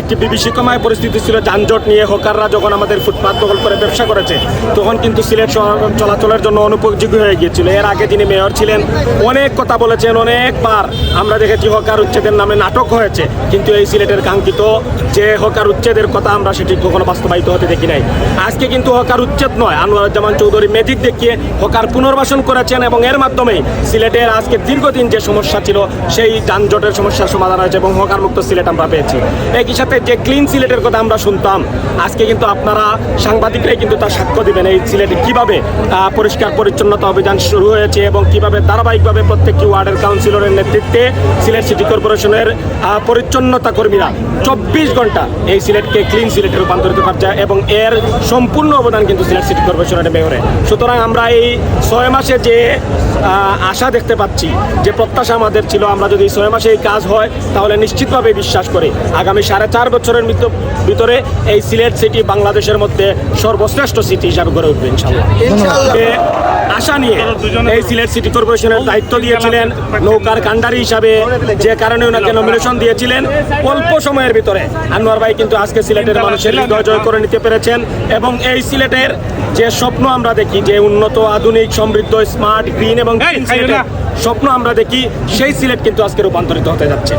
একটি বিভীষিকাময় পরিস্থিতি ছিল যানজট নিয়ে। হকাররা যখন আমাদের ফুটপাত দখল করে ব্যবসা করেছে, তখন কিন্তু সিলেট শহর চলাচলের জন্য অনুপযোগী হয়ে গিয়েছিল। এর আগে যিনি মেয়র ছিলেন, অনেক কথা বলেছেন, অনেকবার। আমরা দেখেছি হকার উচ্ছেদের নামে নাটক হয়েছে। কিন্তু এই সিলেটের কাঙ্ক্ষিত যে হকার উচ্ছেদের কথা আমরা সেটি কখনো বাস্তবায়িত হতে দেখি নাই। আজকে কিন্তু হকার উচ্ছেদ নয়। আনোয়ারুজ্জামান চৌধুরী ম্যাজিক দেখিয়ে হকার পুনর্বাসন করেছেন এবং এর মাধ্যমে সিলেটের আজকে দীর্ঘদিন যে সমস্যা ছিল, সেই যানজটের সমস্যার সমাধান হয়েছে এবং হকার মুক্ত সিলেট আমরা পেয়েছি। একই সাথে যে ক্লিন সিলেটের কথা আমরা শুনতাম, আজকে কিন্তু আপনারা সাংবাদিকরাই কিন্তু তার সাক্ষ্য দিবেন এই সিলেটে কীভাবে পরিষ্কার পরিচ্ছন্নতা অভিযান শুরু হয়েছে এবং কীভাবে ধারাবাহিকভাবে প্রত্যেকটি ওয়ার্ডের কাউন্সিলরের নেতৃত্বে সিলেট সিটি কর্পোরেশনের পরিচ্ছন্নতা কর্মীরা চব্বিশ ঘণ্টা এই সিলেটকে ক্লিন সিলেটে রূপান্তরিত করছে এবং এর সম্পূর্ণ অবদান কিন্তু সিলেট সিটি কর্পোরেশনের মেয়রে। সুতরাং আমরা এই ছয় মাসে যে আশা দেখতে পাচ্ছি, যে প্রত্যাশা আমাদের ছিল, আমরা যদি ছয় মাসে এই কাজ হয়, তাহলে নিশ্চিতভাবে বিশ্বাস করি, আগামী সাড়ে চার বছরের ভিতরে এই সিলেট সিটি বাংলাদেশের মধ্যে সর্বশ্রেষ্ঠ সিটি হিসাবে গড়ে উঠবে ইনশাল্লাহ আশা নিয়ে এই সিলেট সিটি কর্পোরেশনের দায়িত্ব দিয়েছিলেন নৌকার কান্ডারি হিসাবে যে কারণে ওনাকে নমিনেশন দিয়েছিলেন। অল্প সময়ের ভিতরে। আনোয়ার ভাই কিন্তু আজকে সিলেটের মানুষের হৃদয় জয় করে নিতে পেরেছেন এবং এই সিলেটের যে স্বপ্ন আমরা দেখি যে উন্নত আধুনিক সমৃদ্ধ স্মার্ট গ্রিন এবং স্বপ্ন আমরা দেখি সেই সিলেট কিন্তু আজকে রূপান্তরিত হতে যাচ্ছে।